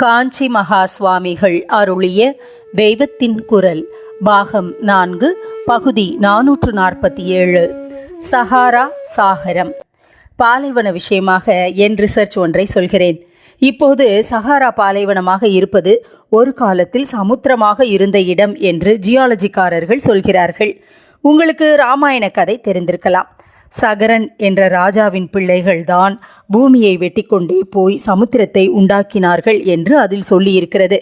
காஞ்சி மகா சுவாமிகள் அருளிய தெய்வத்தின் குரல் பாகம் நான்கு பகுதி நானூற்று நாற்பத்தி ஏழு. சஹாரா சாகரம். பாலைவன விஷயமாக என் ரிசர்ச் ஒன்றை சொல்கிறேன். இப்போது சஹாரா பாலைவனமாக இருப்பது ஒரு காலத்தில் சமுத்திரமாக இருந்த இடம் என்று ஜியாலஜிக்காரர்கள் சொல்கிறார்கள். உங்களுக்கு ராமாயண கதை தெரிந்திருக்கலாம். சகரன் என்ற ராஜாவின் பிள்ளைகள்தான் பூமியை வெட்டிக்கொண்டே போய் சமுத்திரத்தை உண்டாக்கினார்கள் என்று அதில் சொல்லியிருக்கிறது.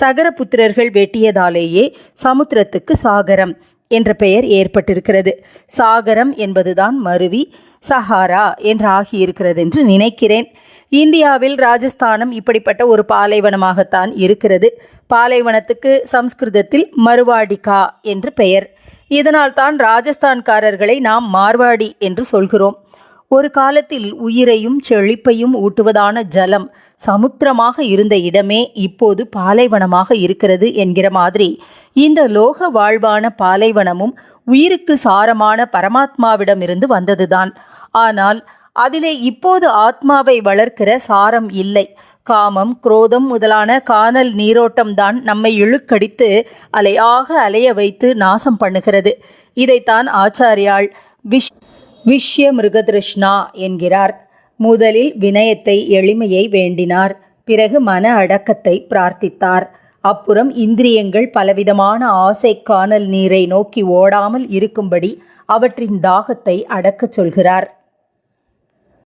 சகரபுத்திரர்கள் வெட்டியதாலேயே சமுத்திரத்துக்கு சாகரம். என்ற பெயர் ஏற்பட்டிருக்கிறது. சாகரம் என்பதுதான் மருவி சஹாரா என்று ஆகியிருக்கிறது என்று நினைக்கிறேன். இந்தியாவில் ராஜஸ்தானம் இப்படிப்பட்ட ஒரு பாலைவனமாகத்தான் இருக்கிறது. பாலைவனத்துக்கு சம்ஸ்கிருதத்தில் மறுவாடிகா என்று பெயர். இதனால் தான் ராஜஸ்தான்காரர்களை நாம் மார்வாடி என்று சொல்கிறோம். ஒரு காலத்தில் உயிரையும் செழிப்பையும் ஊட்டுவதான ஜலம் சமுத்திரமாக இருந்த இடமே இப்போது பாலைவனமாக இருக்கிறது என்கிற மாதிரி. இந்த லோக வாழ்வான பாலைவனமும் உயிருக்கு சாரமான பரமாத்மாவிடமிருந்து வந்ததுதான். ஆனால் அதிலே இப்போது ஆத்மாவை வளர்க்கிற சாரம் இல்லை. காமம் குரோதம் முதலான காணல் நீரோட்டம்தான் நம்மை இழுக்கடித்து அலையாக அலைய வைத்து நாசம் பண்ணுகிறது. இதைத்தான் ஆச்சாரியாள் விஷ்ய மிருகதிருஷ்ணா என்கிறார். முதலில் வினயத்தை எளிமையை வேண்டினார். பிறகு மன அடக்கத்தை பிரார்த்தித்தார். அப்புறம் இந்திரியங்கள் பலவிதமான ஆசை காணல் நீரை நோக்கி ஓடாமல் இருக்கும்படி அவற்றின் தாகத்தை அடக்கச் சொல்கிறார்.